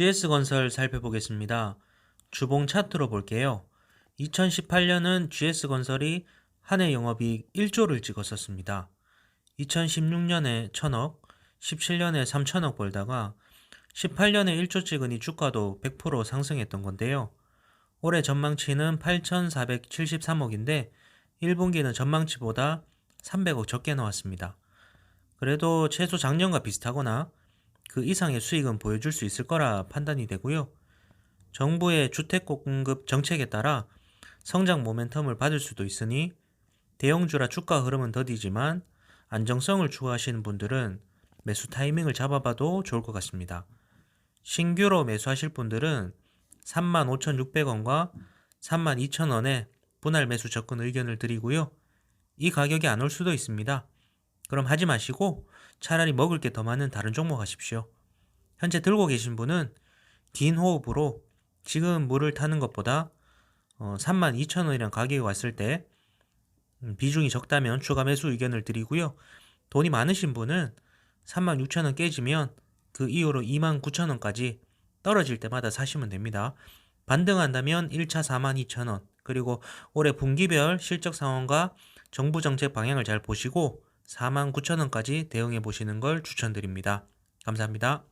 GS건설 살펴보겠습니다. 주봉 차트로 볼게요. 2018년은 GS건설이 한 해 영업이익 1조를 찍었었습니다. 2016년에 1000억, 17년에 3000억 벌다가 18년에 1조 찍으니 주가도 100% 상승했던 건데요. 올해 전망치는 8,473억인데 1분기는 전망치보다 300억 적게 나왔습니다. 그래도 최소 작년과 비슷하거나 그 이상의 수익은 보여줄 수 있을 거라 판단이 되고요. 정부의 주택 공급 정책에 따라 성장 모멘텀을 받을 수도 있으니 대형주라 주가 흐름은 더디지만 안정성을 추구하시는 분들은 매수 타이밍을 잡아봐도 좋을 것 같습니다. 신규로 매수하실 분들은 35,600원과 32,000원에 분할 매수 접근 의견을 드리고요. 이 가격이 안 올 수도 있습니다. 그럼 하지 마시고 차라리 먹을 게 더 많은 다른 종목 하십시오. 현재 들고 계신 분은 긴 호흡으로 지금 물을 타는 것보다 어, 32,000원이란 가격이 왔을 때 음, 비중이 적다면 추가 매수 의견을 드리고요. 돈이 많으신 분은 36,000원 깨지면 그 이후로 29,000원까지 떨어질 때마다 사시면 됩니다. 반등한다면 1차 42,000원 그리고 올해 분기별 실적 상황과 정부 정책 방향을 잘 보시고 49,000원까지 대응해 보시는 걸 추천드립니다. 감사합니다.